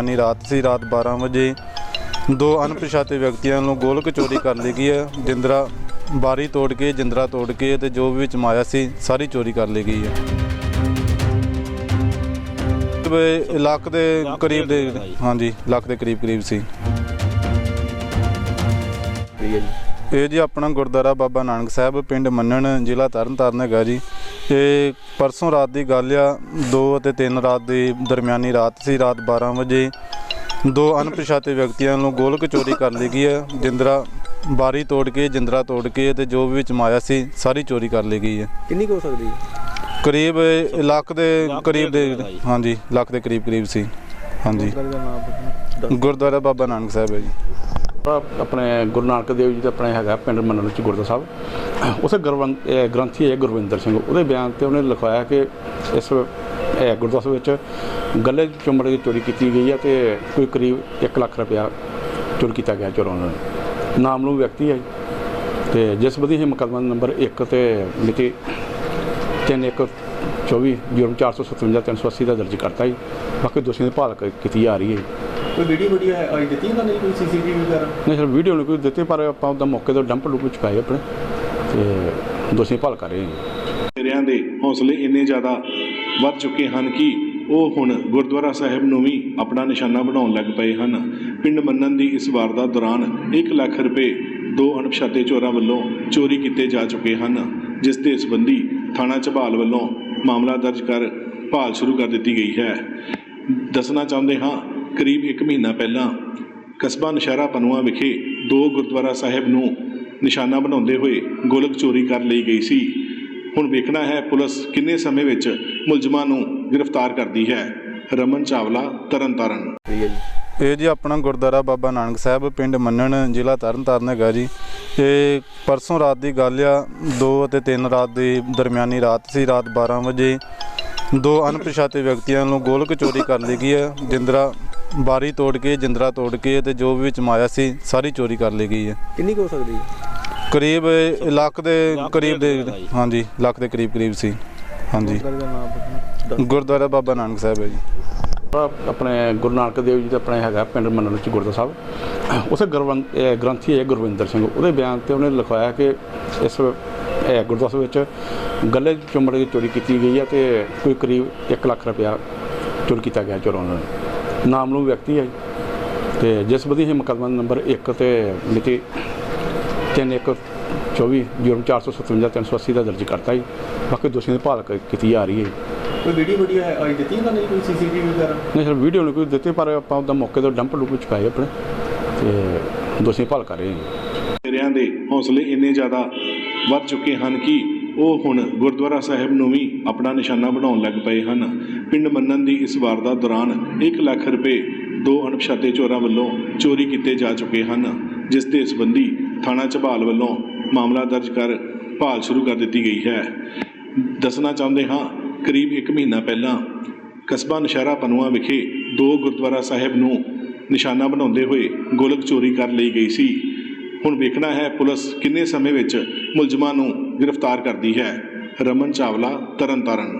ਦਰਮਿਆਨੀ ਰਾਤ ਸੀ ਰਾਤ 12 ਵਜੇ ਦੋ ਅਣਪਛਾਤੇ ਵਿਅਕਤੀਆਂ ਨੂੰ ਗੋਲਕ ਚੋਰੀ ਕਰ ਲਈ ਗਈ ਹੈ। ਜਿੰਦਰਾ ਬਾਰੀ ਤੋੜ ਕੇ ਜਿੰਦਰਾ ਤੋੜ ਕੇ ਤੇ ਜੋ ਵੀ ਵਿੱਚ ਮਾਇਆ ਸੀ ਸਾਰੀ ਚੋਰੀ ਕਰ ਲਈ ਗਈ ਹੈ। ਤੇ ਲੱਖ ਦੇ ਕਰੀਬ ਦੇ ਹਾਂਜੀ ਲੱਖ ਦੇ ਕਰੀਬ ਕਰੀਬ ਸੀ। ਇਹ ਜੀ ਆਪਣਾ ਗੁਰਦੁਆਰਾ ਬਾਬਾ ਨਾਨਕ ਸਾਹਿਬ ਪਿੰਡ ਮੰਨਣ ਜ਼ਿਲ੍ਹਾ ਤਰਨਤਾਰਨ ਹੈਗਾ ਜੀ। ਇਹ ਪਰਸੋਂ ਰਾਤ ਦੀ ਗੱਲ ਆ 2 ਅਤੇ 3 ਰਾਤ ਦੀ ਦਰਮਿਆਨੀ ਰਾਤ ਸੀ ਰਾਤ 12 ਵਜੇ ਦੋ ਅਣਪਛਾਤੇ ਵਿਅਕਤੀਆਂ ਨੂੰ ਗੋਲਕ ਚੋਰੀ ਕਰ ਲਈ ਗਈ ਹੈ ਜਿੰਦਰਾ ਬਾਰੀ ਤੋੜ ਕੇ ਜਿੰਦਰਾ ਤੋੜ ਕੇ ਤੇ ਜੋ ਵੀ ਵਿੱਚ ਮਾਇਆ ਸੀ ਸਾਰੀ ਚੋਰੀ ਕਰ ਲਈ ਗਈ ਹੈ ਕਿੰਨੀ ਕੁ ਹੋ ਸਕਦੀ ਹੈ? ਕਰੀਬ ਲੱਖ ਦੇ ਕਰੀਬ ਦੇ ਹਾਂਜੀ ਲੱਖ ਦੇ ਕਰੀਬ ਕਰੀਬ ਸੀ। ਹਾਂਜੀ। ਗੁਰਦੁਆਰਾ ਬਾਬਾ ਨਾਨਕ ਸਾਹਿਬ ਹੈ ਜੀ। ਆਪਣੇ ਗੁਰੂ ਨਾਨਕ ਦੇਵ ਜੀ ਦਾ ਆਪਣੇ ਹੈਗਾ ਪਿੰਡ ਮੰਨਣ ਵਿੱਚ ਗੁਰਦਾ ਸਾਹਿਬ। ਉਸੇ ਗੁਰਵੰਤ ਗ੍ਰੰਥੀ ਹੈ ਗੁਰਵਿੰਦਰ ਸਿੰਘ। ਉਹਦੇ ਬਿਆਨ ਤੇ ਉਹਨੇ ਲਿਖਵਾਇਆ ਕਿ ਇਸ, ਇਹ ਗੁਰਦਾਸ ਵਿੱਚ ਗੱਲੇ ਚੁੰਮੜੇ ਦੀ ਚੋਰੀ ਕੀਤੀ ਗਈ ਹੈ ਤੇ ਕੋਈ ਕਰੀਬ 1 ਲੱਖ ਰੁਪਇਆ ਚੋਰੀ ਕੀਤਾ ਗਿਆ ਚੋਰਾਂ ਨਾਲ ਨਾਮਲੂਮ ਵਿਅਕਤੀ ਹੈ। ਜੀ। ਤੇ ਜਿਸ ਬਦੀ ਇਹ ਮੁਕੱਦਮਾ ਨੰਬਰ 1 ਤੇ ਮਿਤੀ 3124 ਜੁਰਮ 457 380 ਦਾ ਦਰਜ ਕਰਤਾ ਜੀ ਬਾਕੀ ਦੋਸ਼ੀਆਂ ਦੀ ਭਾਲ ਕੀਤੀ ਜਾ ਰਹੀ ਹੈ। ਕੋਈ ਵੀਡੀਓ ਵੀਡੀਓ ਹੈ? ਆਈ ਦਿੱਤੀ ਉਹਨਾਂ ਨੇ ਕੋਈ ਸੀਸੀਟੀਵੀ ਵਗੈਰਾ? ਨਹੀਂ ਸਰ ਵੀਡੀਓ ਨਹੀਂ ਕੋਈ ਦਿੱਤੀ ਪਰ ਆਪਾਂ ਉਹਦਾ ਮੌਕੇ ਤੋਂ ਡੰਪ ਡੁੱਪ ਚੁਕਾਏ ਆਪਣੇ। ਤੇ ਦੋਸ਼ੀ ਭਾਲ ਕਰ ਰਹੇ ਹਾਂ। ਤੇਰਿਆਂ ਦੇ ਹੌਸਲੇ ਇੰਨੇ ਜ਼ਿਆਦਾ ਵੱਧ ਚੁੱਕੇ ਹਨ ਕਿ ਉਹ ਹੁਣ ਗੁਰਦੁਆਰਾ ਸਾਹਿਬ ਨੂੰ ਵੀ ਆਪਣਾ ਨਿਸ਼ਾਨਾ ਬਣਾਉਣ ਲੱਗ ਪਏ ਹਨ। ਪਿੰਡ ਮੰਨਣ ਦੀ ਇਸ ਵਾਰਦਾਤ ਦੌਰਾਨ 1 ਲੱਖ ਰੁਪਏ ਦੋ ਅਣਪਛਾਤੇ ਚੋਰਾਂ ਵੱਲੋਂ ਚੋਰੀ ਕੀਤੇ ਜਾ ਚੁੱਕੇ ਹਨ ਜਿਸ ਦੇ ਸੰਬੰਧੀ ਥਾਣਾ ਝਬਾਲ ਵੱਲੋਂ ਮਾਮਲਾ ਦਰਜ ਕਰ ਭਾਲ ਸ਼ੁਰੂ ਕਰ ਦਿੱਤੀ ਗਈ ਹੈ। ਦੱਸਣਾ ਚਾਹੁੰਦੇ ਹਾਂ ਕਰੀਬ 1 ਮਹੀਨਾ ਪਹਿਲਾਂ ਕਸਬਾ ਨਸ਼ਹਿਰਾ ਪਨੂਆ ਵਿਖੇ ਦੋ ਗੁਰਦੁਆਰਾ ਸਾਹਿਬ ਨੂੰ ਨਿਸ਼ਾਨਾ ਬਣਾਉਂਦੇ ਹੋਏ ਗੋਲਕ ਚੋਰੀ ਕਰ ਲਈ ਗਈ ਸੀ। ਹੁਣ ਵੇਖਣਾ ਹੈ ਪੁਲਿਸ ਕਿੰਨੇ ਸਮੇਂ ਵਿੱਚ ਮੁਲਜ਼ਮਾਂ ਨੂੰ ਗ੍ਰਿਫਤਾਰ ਕਰਦੀ ਹੈ। ਰਮਨ ਚਾਵਲਾ, ਤਰਨਤਾਰਨ। ਇਹ ਜੀ ਆਪਣਾ ਗੁਰਦੁਆਰਾ ਬਾਬਾ ਨਾਨਕ ਸਾਹਿਬ, ਪਿੰਡ ਮੰਨਣ, ਜ਼ਿਲ੍ਹਾ ਤਰਨਤਾਰਨ ਹੈਗਾ ਜੀ। ਇਹ ਪਰਸੋਂ ਰਾਤ ਦੀ ਗੱਲ ਆ 2 ਅਤੇ 3 ਰਾਤ ਦੀ ਦਰਮਿਆਨੀ ਰਾਤ ਸੀ, ਰਾਤ 12 ਵਜੇ ਦੋ ਅਣਪਛਾਤੇ ਵਿਅਕਤੀਆਂ ਨੂੰ ਗੋਲਕ ਚੋਰੀ ਕਰ ਲਈ ਗਈ ਹੈ। ਜਿੰਦਰਾ ਬਾਰੀ ਤੋੜ ਕੇ ਜਿੰਦਰਾ ਤੋੜ ਕੇ ਤੇ ਜੋ ਵੀ ਵਿੱਚ ਮਾਇਆ ਸੀ ਸਾਰੀ ਚੋਰੀ ਕਰ ਲਈ ਗਈ ਹੈ। ਕਿੰਨੀ ਕੁ ਹੋ ਸਕਦੀ ਹੈ? ਕਰੀਬ ਲੱਖ ਦੇ ਕਰੀਬ ਦੇ ਹਾਂਜੀ ਲੱਖ ਦੇ ਕਰੀਬ ਕਰੀਬ ਸੀ। ਹਾਂਜੀ। ਦਾ ਗੁਰਦੁਆਰਾ ਬਾਬਾ ਨਾਨਕ ਸਾਹਿਬ ਹੈ ਜੀ। ਆਪਣੇ ਗੁਰੂ ਨਾਨਕ ਦੇਵ ਜੀ ਦਾ ਆਪਣੇ ਹੈਗਾ ਪਿੰਡ ਮੰਨਣ ਚ ਗੁਰਦਾ ਸਾਹਿਬ। ਉਸੇ ਗ੍ਰੰਥੀ ਹੈ ਗੁਰਵਿੰਦਰ ਸਿੰਘ। ਉਹਦੇ ਬਿਆਨ ਤੇ ਉਹਨੇ ਲਿਖਵਾਇਆ ਕਿ ਇਸ ਇਹ ਗੁਰਦਾਸ ਵਿੱਚ ਗੱਲੇ ਚੁੰਮੜ ਕੇ ਚੋਰੀ ਕੀਤੀ ਗਈ ਹੈ ਤੇ ਕੋਈ ਕਰੀਬ 1 ਲੱਖ ਰੁਪਇਆ ਚੋਰੀ ਕੀਤਾ ਗਿਆ ਚੋਰਾਂ ਨਾਲ ਨਾਮਲੂਮ ਵਿਅਕਤੀ ਹੈ। ਤੇ ਜਿਸ ਬਦੀ ਇਹ ਮੁਕੱਦਮਾ ਨੰਬਰ 1 ਤੇ ਮਿਤੀ 3124 ਜੁਰਮ 457 380 ਦਾ ਦਰਜ ਕਰਤਾ ਜੀ ਬਾਕੀ ਦੋਸ਼ੀਆਂ ਦੀ ਭਾਲ ਕੀਤੀ ਜਾ ਰਹੀ ਹੈ। ਕੋਈ ਵੀਡੀਓ ਵੀਡੀਓ ਹੈ ਆਈ ਦਿੱਤੀ ਉਹਨਾਂ ਨੇ ਕੋਈ ਸੀਸੀਟੀਵੀ ਵਗੈਰਾ ਨਹੀਂ ਸਰ ਵੀਡੀਓ ਨਹੀਂ ਕੋਈ ਦਿੱਤੀ ਪਰ ਆਪਾਂ ਉਹਦਾ ਮੌਕੇ ਤੋਂ ਡੰਪ ਡੁੱਪ ਚੁਕਾਏ ਆਪਣੇ ਤੇ ਦੋਸ਼ੀ ਭਾਲ ਕਰ ਰਹੇ ਹਾਂ ਤੇਰਿਆਂ ਦੇ ਹੌਸਲੇ ਇੰਨੇ ਜ਼ਿਆਦਾ ਵੱਧ ਚੁੱਕੇ ਹਨ ਕਿ ਉਹ ਹੁਣ ਗੁਰਦੁਆਰਾ ਸਾਹਿਬ ਨੂੰ ਵੀ ਆਪਣਾ ਨਿਸ਼ਾਨਾ ਬਣਾਉਣ ਲੱਗ ਪਏ ਹਨ। ਪਿੰਡ ਮੰਨਣ ਦੀ ਇਸ ਵਾਰਦਾਤ ਦੌਰਾਨ 1 ਲੱਖ ਰੁਪਏ ਦੋ ਅਣਪਛਾਤੇ ਚੋਰਾਂ ਵੱਲੋਂ ਚੋਰੀ ਕੀਤੇ ਜਾ ਚੁੱਕੇ ਹਨ, ਜਿਸ ਦੇ ਸੰਬੰਧੀ ਥਾਣਾ ਝਬਾਲ ਵੱਲੋਂ ਮਾਮਲਾ ਦਰਜ ਕਰ ਭਾਲ ਸ਼ੁਰੂ ਕਰ ਦਿੱਤੀ ਗਈ ਹੈ। ਦੱਸਣਾ ਚਾਹੁੰਦੇ ਹਾਂ, ਕਰੀਬ 1 ਮਹੀਨਾ ਪਹਿਲਾਂ ਕਸਬਾ ਨਸ਼ਹਿਰਾ ਪਨੂਆ ਵਿਖੇ ਦੋ ਗੁਰਦੁਆਰਾ ਸਾਹਿਬ ਨੂੰ ਨਿਸ਼ਾਨਾ ਬਣਾਉਂਦੇ ਹੋਏ ਗੋਲਕ ਚੋਰੀ ਕਰ ਲਈ ਗਈ ਸੀ। ਹੁਣ ਵੇਖਣਾ ਹੈ ਪੁਲਿਸ ਕਿੰਨੇ ਸਮੇਂ ਵਿੱਚ ਮੁਲਜ਼ਮਾਂ ਨੂੰ ਗ੍ਰਿਫਤਾਰ ਕਰਦੀ ਹੈ। ਰਮਨ ਚਾਵਲਾ ਤਰਨਤਾਰਨ।